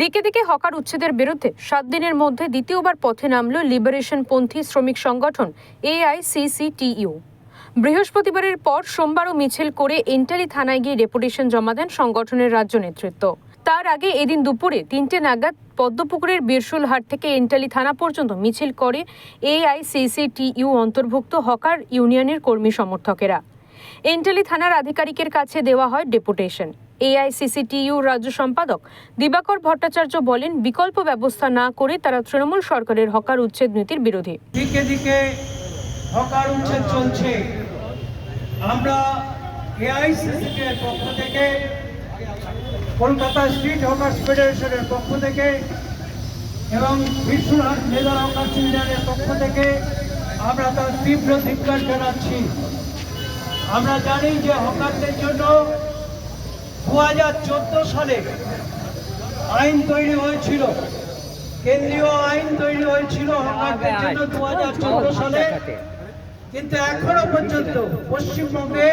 দিকে দিকে হকার উচ্ছেদের বিরুদ্ধে সাত দিনের মধ্যে দ্বিতীয়বার পথে নামল লিবারেশন পন্থী শ্রমিক সংগঠন এআইসিসিটিইউ। বৃহস্পতিবারের পর সোমবারও মিছিল করে এন্টালি থানায় গিয়ে ডেপুটেশন জমা দেন সংগঠনের রাজ্য নেতৃত্ব। তার আগে এদিন দুপুরে তিনটে নাগাদ পদ্মপুকুরের বীরশুলহাট থেকে এন্টালি থানা পর্যন্ত মিছিল করে এআইসিসিটিইউ অন্তর্ভুক্ত হকার ইউনিয়নের কর্মী সমর্থকেরা। এন্টালি থানার আধিকারিকের কাছে দেওয়া হয় ডেপুটেশন। এআইসিসিটিইউ রাজ্য সম্পাদক দিবাকর ভট্টাচার্য বলেন, বিকল্প ব্যবস্থা না করে তারা তৃণমূল সরকারের হকার উচ্ছেদ নীতির বিরোধী। দিকে দিকে হকার উচ্ছেদ চলছে। আমরা এআইসিসির পক্ষ থেকে, কলকাতা স্ট্রিট হকার্স ফেডারেশনের পক্ষ থেকে এবং বিশ্বনাথ মেজর হকার্স ইউনিয়নের পক্ষ থেকে আমরা তার তীব্র ধিক্কার জানাচ্ছি। আমরা জানি যে হকারদের জন্য দু হাজার চোদ্দ সালে আইন তৈরি হয়েছিল। কেন্দ্রীয় আইন তৈরি হয়েছিল হকারদের জন্য দু হাজার চোদ্দ সালে। কিন্তু এখনও পর্যন্ত পশ্চিমবঙ্গে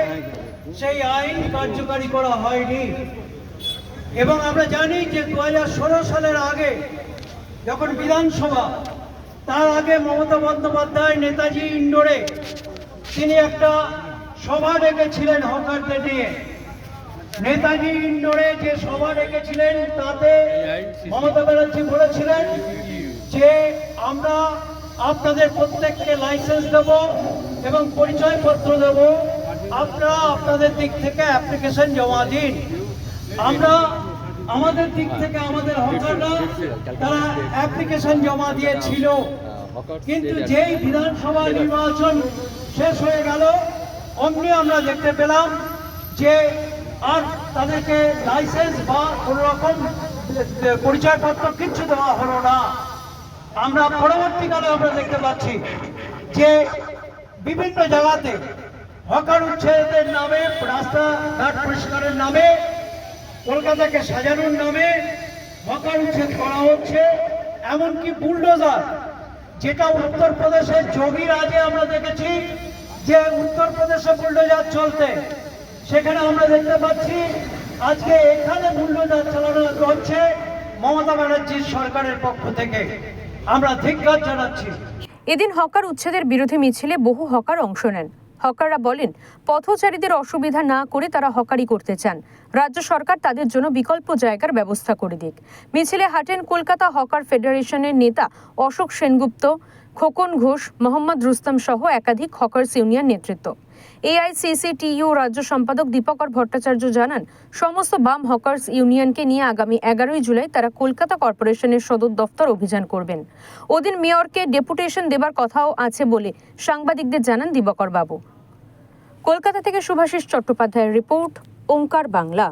সেই আইন কার্যকারী করা হয়নি। এবং আমরা জানি যে দু হাজার ষোলো সালের আগে যখন বিধানসভা তার আগে মমতা বন্দ্যোপাধ্যায় নেতাজি ইন্ডোরে তিনি একটা সভা ডেকেছিলেন হকারদের নিয়ে। নেতাজি ইন্ডোরে যে সভা ডেকেছিলেন তাতে মমতা ব্যানার্জি বলেছিলেন যে আমরা আপনাদের প্রত্যেককে লাইসেন্স দেব এবং পরিচয়পত্র দেব। আপনারা আপনাদের দিক থেকে অ্যাপ্লিকেশন জমা দিন। আমরা আমাদের দিক থেকে আমাদের হকাররা তারা অ্যাপ্লিকেশন জমা দিয়েছিল। কিন্তু যেই বিধানসভা নির্বাচন শেষ হয়ে গেল অমনি আমরা দেখতে পেলাম যে আর তাদেরকে লাইসেন্স বা কোনো রকম পরিচয়পত্র কিচ্ছু দেওয়া হলো না। আমরা পরবর্তীকালে আমরা দেখতে পাচ্ছি যে বিভিন্ন জায়গাতে হকার উচ্ছেদের নামে, রাস্তাঘাট পরিষ্কারের নামে, কলকাতাকে সাজানোর নামে হকার উচ্ছেদ করা হচ্ছে, এমনকি বুলডোজার, যেটা উত্তরপ্রদেশের যোগী আগে আমরা দেখেছি যে উত্তরপ্রদেশে বুলডোজার চলতে সেখানে আমরা দেখতে পাচ্ছি, আজকে এখানে বুলডোজার চালানো হচ্ছে মমতা ব্যানার্জির সরকারের পক্ষ থেকে। আমরা ধিক্কার জানাচ্ছি। এদিন হকার উচ্ছেদের বিরোধী মিছিলে বহু হকার অংশ নেন। হকাররা বলেন, পথচারীদের অসুবিধা না করে তারা হকারি করতে চান। রাজ্য সরকার তাদের জন্য বিকল্প জায়গার ব্যবস্থা করে দিক। মিছিলে হাঁটেন কলকাতা হকার ফেডারেশনের নেতা অশোক সেনগুপ্ত, খোকন ঘোষ, মোহাম্মদ রুস্তম সহ একাধিক হকার্স ইউনিয়ন নেতৃত্ব। এআইসিসিটিইউ রাজ্য সম্পাদক দীপকর ভট্টাচার্য জানান, সমস্ত বাম হকার্স ইউনিয়নকে নিয়ে আগামী এগারোই জুলাই তারা কলকাতা কর্পোরেশনের সদর দফতর অভিযান করবেন। ওদিন মেয়রকে ডেপুটেশন দেবার কথাও আছে বলে সাংবাদিকদের জানান দিবাকর বাবু কলকাতা থেকে শুভাশিস চট্টোপাধ্যায়ের রিপোর্ট, ওঙ্কার বাংলা।